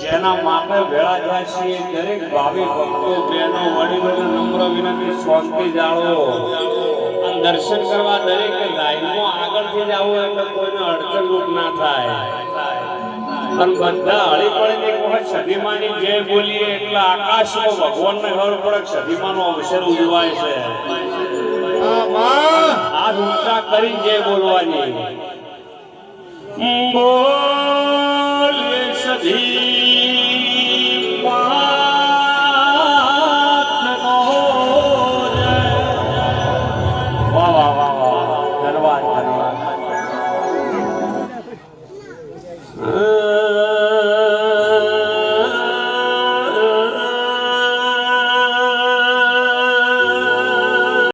જેના માટે ભેળા થયા છીએ, દરેક ભાવિ ભક્તો, બહેનો દર્શન કરવા દરેક લાઈનમાં આગળથી જ આવો એટલે કોઈને અડચણરૂપ ના થાય. પણ બધા હળી પડીને સદીમાની જય બોલીએ એટલે આકાશમાં ભગવાનને ખબર પડે સદીમાનો અવસર ઉજવાય છે. આ ઊંચા કરીને જય બોલવાની. બોલ સધી.